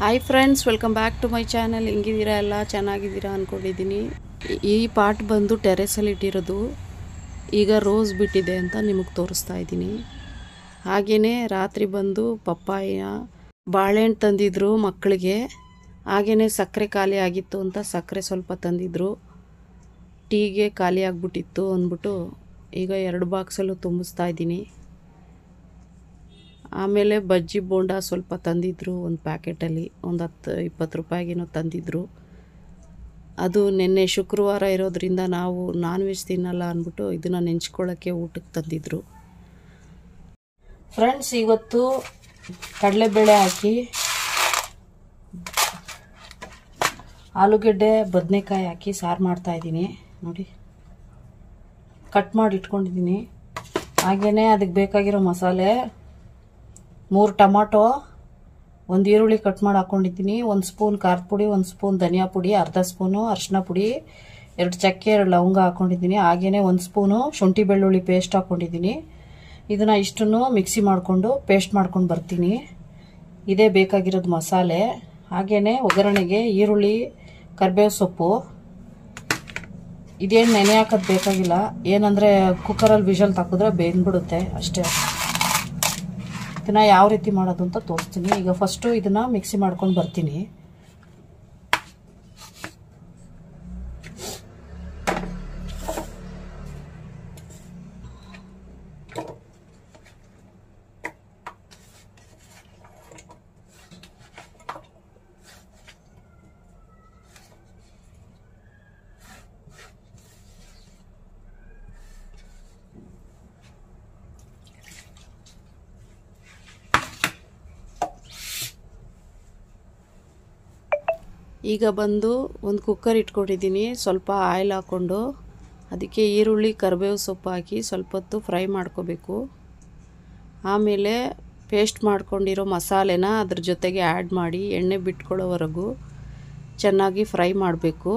Hi friends welcome back to my channel ಹೆಂಗಿದ್ದೀರಾ ಎಲ್ಲ? ಚೆನ್ನಾಗಿದ್ದೀರಾ ಅಂದ್ಕೊಂಡಿದ್ದೀನಿ ಈ ಪಾಟ್ ಬಂದು ಟೆರೆಸಲ್ಲಿ ಇಟ್ಟಿರೋದು. ಈಗ ರೋಸ್ ಬಿಟ್ಟಿದೆ ಅಂತ ನಿಮಗೆ ತೋರಿಸ್ತಾ ಇದ್ದೀನಿ. ಹಾಗೆಯೇ ರಾತ್ರಿ ಬಂದು ಪಪ್ಪಾಯ, ಬಾಳೆಹಣ್ಣು ತಂದಿದ್ದರು ಮಕ್ಕಳಿಗೆ. ಹಾಗೆಯೇ ಸಕ್ಕರೆ ಖಾಲಿ ಆಗಿತ್ತು ಅಂತ ಸಕ್ಕರೆ ಸ್ವಲ್ಪ ತಂದಿದ್ದರು ಟೀಗೆ ಖಾಲಿ ಆಗಿಬಿಟ್ಟಿತ್ತು ಅಂದ್ಬಿಟ್ಟು ಈಗ ಎರಡು ಬಾಕ್ಸಲ್ಲೂ ತುಂಬಿಸ್ತಾ ಇದ್ದೀನಿ. ಆಮೇಲೆ ಬಜ್ಜಿ ಬೋಂಡ ಸ್ವಲ್ಪ ತಂದಿದ್ರು, ಒಂದು ಪ್ಯಾಕೆಟಲ್ಲಿ ಒಂದು ಹತ್ತು, ಇಪ್ಪತ್ತು ರೂಪಾಯಿಗೇನೋ ತಂದಿದ್ರು. ಅದು ನಿನ್ನೆ ಶುಕ್ರವಾರ ಇರೋದ್ರಿಂದ ನಾವು ನಾನ್ ವೆಜ್ ತಿನ್ನಲ್ಲ ಅಂದ್ಬಿಟ್ಟು ಇದನ್ನು ನೆಂಚ್ಕೊಳ್ಳೋಕ್ಕೆ ಊಟಕ್ಕೆ ತಂದಿದ್ರು. ಫ್ರೆಂಡ್ಸ್ ಇವತ್ತು ಕಡಲೆಬೇಳೆ ಹಾಕಿ, ಆಲೂಗೆಡ್ಡೆ, ಬದನೆಕಾಯಿ ಹಾಕಿ ಸಾರು ಮಾಡ್ತಾಯಿದ್ದೀನಿ ನೋಡಿ ಕಟ್ ಮಾಡಿ ಇಟ್ಕೊಂಡಿದ್ದೀನಿ. ಹಾಗೆಯೇ ಅದಕ್ಕೆ ಬೇಕಾಗಿರೋ ಮಸಾಲೆ ಮೂರು ಟೊಮಾಟೊ, ಒಂದು ಈರುಳ್ಳಿ ಕಟ್ ಮಾಡಿ ಹಾಕ್ಕೊಂಡಿದ್ದೀನಿ ಒಂದು ಸ್ಪೂನ್ ಖಾರದ ಪುಡಿ, ಒಂದು ಸ್ಪೂನ್ ಧನಿಯಾ ಪುಡಿ, ಅರ್ಧ ಸ್ಪೂನು ಅರಿಶಿನ ಪುಡಿ, ಎರಡು ಚಕ್ಕೆ, ಎರಡು ಲವಂಗ ಹಾಕೊಂಡಿದ್ದೀನಿ ಹಾಗೆಯೇ ಒಂದು ಸ್ಪೂನು ಶುಂಠಿ ಬೆಳ್ಳುಳ್ಳಿ ಪೇಸ್ಟ್ ಹಾಕ್ಕೊಂಡಿದ್ದೀನಿ ಇದನ್ನು ಇಷ್ಟನ್ನು ಮಿಕ್ಸಿ ಮಾಡಿಕೊಂಡು ಪೇಸ್ಟ್ ಮಾಡ್ಕೊಂಡು ಬರ್ತೀನಿ. ಇದೇ ಬೇಕಾಗಿರೋದು ಮಸಾಲೆ ಹಾಗೆಯೇ ಒಗ್ಗರಣೆಗೆ ಈರುಳ್ಳಿ, ಕರಿಬೇವು ಸೊಪ್ಪು. ಇದೇನು ನೆನೆ ಹಾಕೋದು ಬೇಕಾಗಿಲ್ಲ, ಏನಂದರೆ ಕುಕ್ಕರಲ್ಲಿ ವಿಷಲ್ ತಾಕಿದ್ರೆ ಬೇಂದ್ಬಿಡುತ್ತೆ ಅಷ್ಟೇ. ಇದನ್ನ ಯಾವ ರೀತಿ ಮಾಡೋದು ಅಂತ ತೋರಿಸ್ತೀನಿ. ಈಗ ಫಸ್ಟು ಇದನ್ನ ಮಿಕ್ಸಿ ಮಾಡ್ಕೊಂಡು ಬರ್ತೀನಿ. ಈಗ ಬಂದು ಒಂದು ಕುಕ್ಕರ್ ಇಟ್ಕೊಂಡಿದ್ದೀನಿ, ಸ್ವಲ್ಪ ಆಯಿಲ್ ಹಾಕ್ಕೊಂಡು, ಅದಕ್ಕೆ ಈರುಳ್ಳಿ, ಕರಿಬೇವು ಸೊಪ್ಪು ಹಾಕಿ ಸ್ವಲ್ಪ ಹೊತ್ತು ಫ್ರೈ ಮಾಡ್ಕೋಬೇಕು. ಆಮೇಲೆ ಪೇಸ್ಟ್ ಮಾಡ್ಕೊಂಡಿರೋ ಮಸಾಲೆನ ಅದ್ರ ಜೊತೆಗೆ ಆ್ಯಡ್ ಮಾಡಿ ಎಣ್ಣೆ ಬಿಟ್ಕೊಳ್ಳೋವರೆಗೂ ಚೆನ್ನಾಗಿ ಫ್ರೈ ಮಾಡಬೇಕು.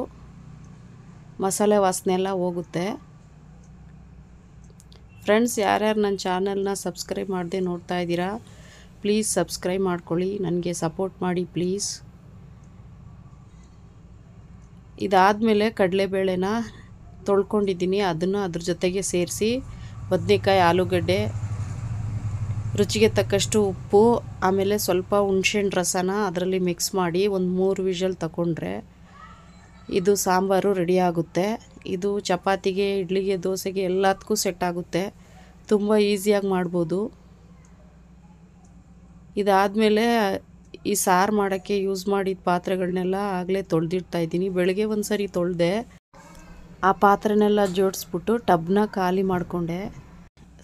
ಮಸಾಲೆ ವಾಸನೆ ಎಲ್ಲ ಹೋಗುತ್ತೆ. ಫ್ರೆಂಡ್ಸ್ ಯಾರ್ಯಾರು ನನ್ನ ಚಾನಲ್ನ ಸಬ್ಸ್ಕ್ರೈಬ್ ಮಾಡದೆ ನೋಡ್ತಾ ಇದ್ದೀರಾ ಪ್ಲೀಸ್ ಸಬ್ಸ್ಕ್ರೈಬ್ ಮಾಡ್ಕೊಳ್ಳಿ. ನನಗೆ ಸಪೋರ್ಟ್ ಮಾಡಿ ಪ್ಲೀಸ್ ಇದಾದಮೇಲೆ ಕಡಲೆಬೇಳೆನ ತೊಳ್ಕೊಂಡಿದ್ದೀನಿ. ಅದನ್ನು ಅದ್ರ ಜೊತೆಗೆ ಸೇರಿಸಿ ಬದನೆಕಾಯಿ, ಆಲೂಗಡ್ಡೆ, ರುಚಿಗೆ ತಕ್ಕಷ್ಟು ಉಪ್ಪು, ಆಮೇಲೆ ಸ್ವಲ್ಪ ಹುಣ್ಸೆಹಣ್ಣು ರಸನ ಅದರಲ್ಲಿ ಮಿಕ್ಸ್ ಮಾಡಿ ಒಂದು ಮೂರು ವಿಷಲ್ ತಗೊಂಡ್ರೆ ಇದು ಸಾಂಬಾರು ರೆಡಿ ಆಗುತ್ತೆ. ಇದು ಚಪಾತಿಗೆ, ಇಡ್ಲಿಗೆ, ದೋಸೆಗೆ ಎಲ್ಲದಕ್ಕೂ ಸೆಟ್ ಆಗುತ್ತೆ. ತುಂಬ ಈಸಿಯಾಗಿ ಮಾಡ್ಬೋದು. ಇದಾದಮೇಲೆ ಈ ಸಾರು ಮಾಡೋಕ್ಕೆ ಯೂಸ್ ಮಾಡಿದ ಪಾತ್ರೆಗಳನ್ನೆಲ್ಲ ಆಗಲೇ ತೊಳೆದಿಡ್ತಾ ಇದ್ದೀನಿ. ಬೆಳಗ್ಗೆ ಒಂದು ಸರಿ ತೊಳೆದೆ, ಆ ಪಾತ್ರೆನೆಲ್ಲ ಜೋಡಿಸ್ಬಿಟ್ಟು ಟಬ್ನ ಖಾಲಿ ಮಾಡಿಕೊಂಡೆ.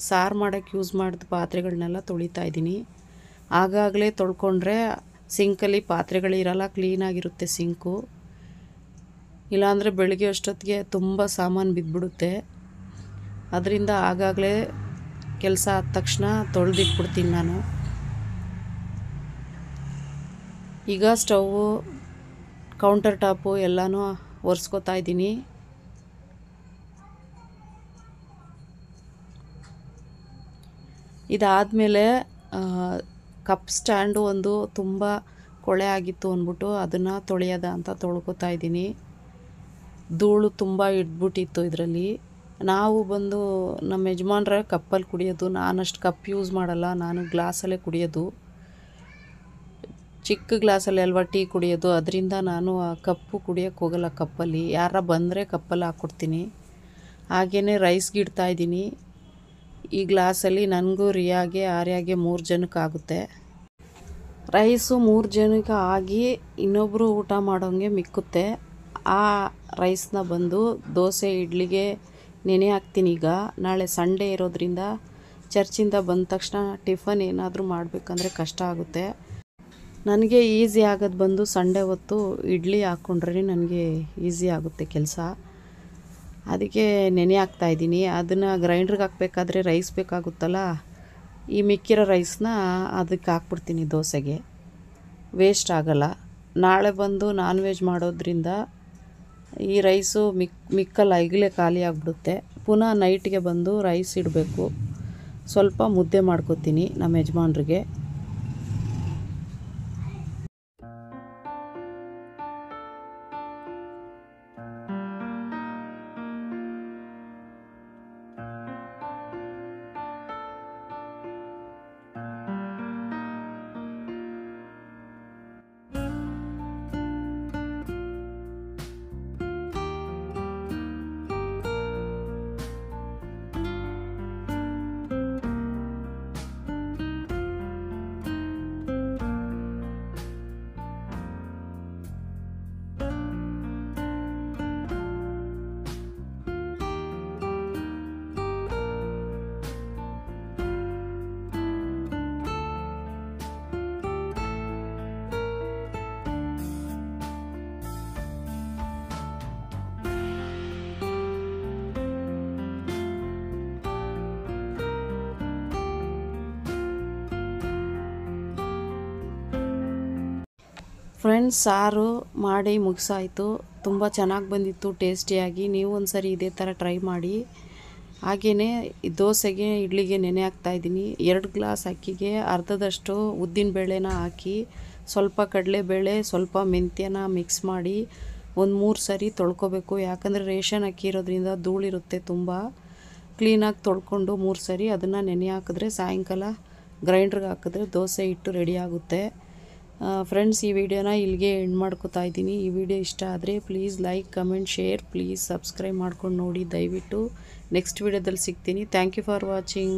ಸಾರು ಮಾಡೋಕ್ಕೆ ಯೂಸ್ ಮಾಡಿದ ಪಾತ್ರೆಗಳನ್ನೆಲ್ಲ ತೊಳಿತಾ ಇದ್ದೀನಿ. ಆಗಾಗಲೇ ತೊಳ್ಕೊಂಡ್ರೆ ಸಿಂಕಲ್ಲಿ ಪಾತ್ರೆಗಳಿರಲ್ಲ ಕ್ಲೀನಾಗಿರುತ್ತೆ ಸಿಂಕು. ಇಲ್ಲಾಂದರೆ ಬೆಳಗ್ಗೆ ಅಷ್ಟೊತ್ತಿಗೆ ತುಂಬ ಸಾಮಾನು ಬಿದ್ದುಬಿಡುತ್ತೆ ಅದರಿಂದ ಆಗಾಗಲೇ ಕೆಲಸ ಆದ ತಕ್ಷಣ ತೊಳೆದಿಟ್ಬಿಡ್ತೀನಿ ನಾನು. ಈಗ ಸ್ಟವ್ವು ಕೌಂಟರ್ ಟಾಪು ಎಲ್ಲನೂ ಒರೆಸ್ಕೊತಾ ಇದ್ದೀನಿ. ಇದಾದಮೇಲೆ ಕಪ್ ಸ್ಟ್ಯಾಂಡು ಒಂದು ತುಂಬ ಕೊಳೆ ಆಗಿತ್ತು ಅಂದ್ಬಿಟ್ಟು ಅದನ್ನು ತೊಳೆಯೋದ ಅಂತ ತೊಳ್ಕೊತಾ ಇದ್ದೀನಿ. ಧೂಳು ತುಂಬ ಇಟ್ಬಿಟ್ಟಿತ್ತು ಇದರಲ್ಲಿ. ನಾವು ಬಂದು ನಮ್ಮ ಯಜಮಾನ್ರ ಕಪ್ಪಲ್ಲಿ ಕುಡಿಯೋದು, ನಾನಷ್ಟು ಕಪ್ ಯೂಸ್ ಮಾಡಲ್ಲ, ನಾನು ಗ್ಲಾಸಲ್ಲೇ ಕುಡಿಯೋದು. ಚಿಕ್ಕ ಗ್ಲಾಸಲ್ಲಿ ಅಲ್ವಾ ಟೀ ಕುಡಿಯೋದು? ಅದರಿಂದ ನಾನು ಆ ಕಪ್ಪು ಕುಡಿಯೋಕ್ಕೆ ಹೋಗಲ್ಲ ಕಪ್ಪಲ್ಲಿ. ಯಾರ ಬಂದರೆ ಕಪ್ಪಲ್ಲಿ ಹಾಕ್ಕೊಡ್ತೀನಿ. ಹಾಗೇ ರೈಸ್ಗೆ ಇಡ್ತಾ ಇದ್ದೀನಿ. ಈ ಗ್ಲಾಸಲ್ಲಿ ನನಗೂ, ರಿಯಾಗೆ, ಆರ್ಯಾಗೆ ಮೂರು ಜನಕ್ಕೆ ಆಗುತ್ತೆ. ರೈಸು ಮೂರು ಜನಕ್ಕೆ ಆಗಿ ಇನ್ನೊಬ್ಬರು ಊಟ ಮಾಡೋಂಗೆ ಮಿಕ್ಕುತ್ತೆ. ಆ ರೈಸ್ನ ಬಂದು ದೋಸೆ, ಇಡ್ಲಿಗೆ ನೆನೆ ಹಾಕ್ತೀನಿ ಈಗ. ನಾಳೆ ಸಂಡೇ ಇರೋದ್ರಿಂದ ಚರ್ಚಿಂದ ಬಂದ ತಕ್ಷಣ ಟಿಫನ್ ಏನಾದರೂ ಮಾಡಬೇಕಂದ್ರೆ ಕಷ್ಟ ಆಗುತ್ತೆ. ನನಗೆ ಈಸಿ ಆಗೋದು ಬಂದು ಸಂಡೆ ಹೊತ್ತು ಇಡ್ಲಿ ಹಾಕ್ಕೊಂಡ್ರೆ ನನಗೆ ಈಸಿ ಆಗುತ್ತೆ ಕೆಲಸ. ಅದಕ್ಕೆ ನೆನೆ ಹಾಕ್ತಾಯಿದ್ದೀನಿ ಅದನ್ನು ಗ್ರೈಂಡ್ರಿಗೆ ಹಾಕ್ಬೇಕಾದ್ರೆ ರೈಸ್ ಬೇಕಾಗುತ್ತಲ್ಲ, ಈ ಮಿಕ್ಕಿರೋ ರೈಸ್ನ ಅದಕ್ಕೆ ಹಾಕ್ಬಿಡ್ತೀನಿ ದೋಸೆಗೆ. ವೇಸ್ಟ್ ಆಗಲ್ಲ. ನಾಳೆ ಬಂದು ನಾನ್ ವೆಜ್ ಮಾಡೋದ್ರಿಂದ ಈ ರೈಸು ಮಿಕ್ ಮಿಕ್ಕಲ್ಲ ಈಗಲೇ ಖಾಲಿ ಆಗಿಬಿಡುತ್ತೆ. ಪುನಃ ನೈಟ್ಗೆ ಬಂದು ರೈಸ್ ಇಡಬೇಕು. ಸ್ವಲ್ಪ ಮುದ್ದೆ ಮಾಡ್ಕೊತೀನಿ ನಮ್ಮ ಯಜಮಾನ್ರಿಗೆ. ಫ್ರೆಂಡ್ಸ್ ಸಾರು ಮಾಡಿ ಮುಗಿಸಾಯಿತು. ತುಂಬ ಚೆನ್ನಾಗಿ ಬಂದಿತ್ತು, ಟೇಸ್ಟಿಯಾಗಿ. ನೀವು ಒಂದು ಸರಿ ಇದೇ ಥರ ಟ್ರೈ ಮಾಡಿ. ಹಾಗೆಯೇ ದೋಸೆಗೆ, ಇಡ್ಲಿಗೆ ನೆನೆ ಹಾಕ್ತಾಯಿದ್ದೀನಿ ಎರಡು ಗ್ಲಾಸ್ ಅಕ್ಕಿಗೆ ಅರ್ಧದಷ್ಟು ಉದ್ದಿನ ಬೇಳೆನ ಹಾಕಿ, ಸ್ವಲ್ಪ ಕಡಲೆಬೇಳೆ, ಸ್ವಲ್ಪ ಮೆಂತ್ಯನ ಮಿಕ್ಸ್ ಮಾಡಿ ಒಂದು ಮೂರು ಸರಿ ತೊಳ್ಕೊಬೇಕು. ಯಾಕಂದರೆ ರೇಷನ್ ಅಕ್ಕಿ ಇರೋದ್ರಿಂದ ಧೂಳಿರುತ್ತೆ ತುಂಬ. ಕ್ಲೀನಾಗಿ ತೊಳ್ಕೊಂಡು ಮೂರು ಸರಿ ಅದನ್ನು ನೆನೆ ಹಾಕಿದ್ರೆ ಸಾಯಂಕಾಲ ಗ್ರೈಂಡ್ರಿಗೆ ಹಾಕಿದ್ರೆ ದೋಸೆ ಹಿಟ್ಟು ರೆಡಿ ಆಗುತ್ತೆ. ಫ್ರೆಂಡ್ಸ್ ಈ ವಿಡಿಯೋನ ಇಲ್ಲಿಗೆ ಎಂಡ್ ಮಾಡ್ಕೋತಾ ಇದ್ದೀನಿ. ಈ ವಿಡಿಯೋ ಇಷ್ಟ ಆದರೆ please like comment share please subscribe ಮಾಡ್ಕೊಂಡು ನೋಡಿ. ದಯವಿಟ್ಟು ನೆಕ್ಸ್ಟ್ ವಿಡಿಯೋದಲ್ಲಿ ಸಿಗ್ತೀನಿ. Thank you for watching